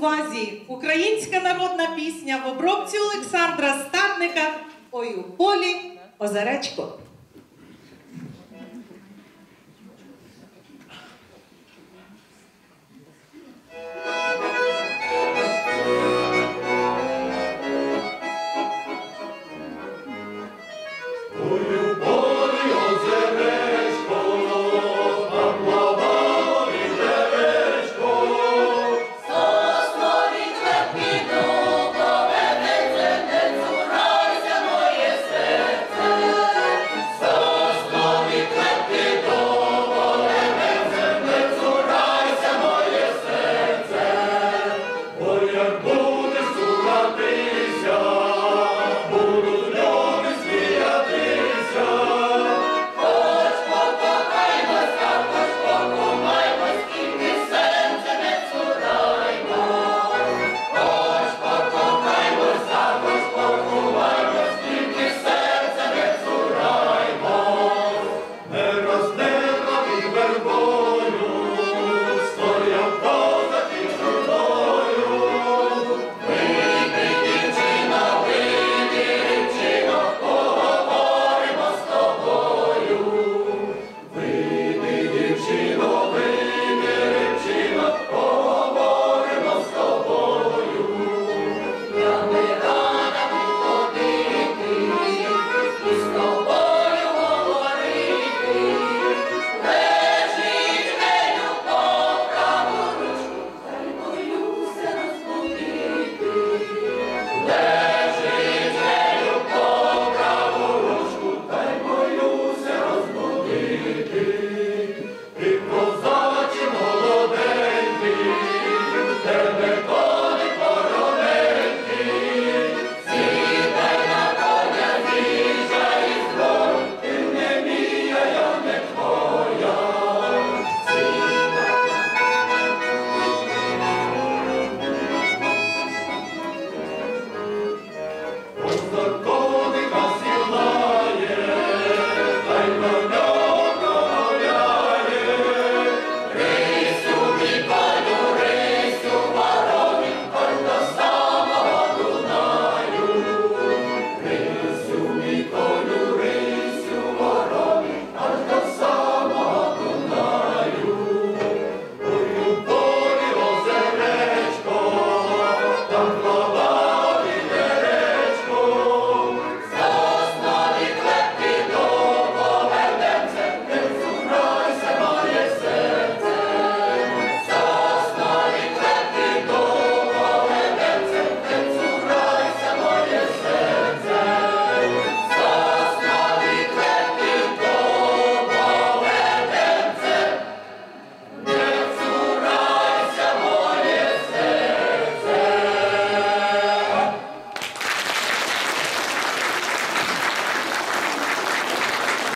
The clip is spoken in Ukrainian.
увазі українська народна пісня в обробці Олександра Стадника Ой у полі озеречко. Yeah.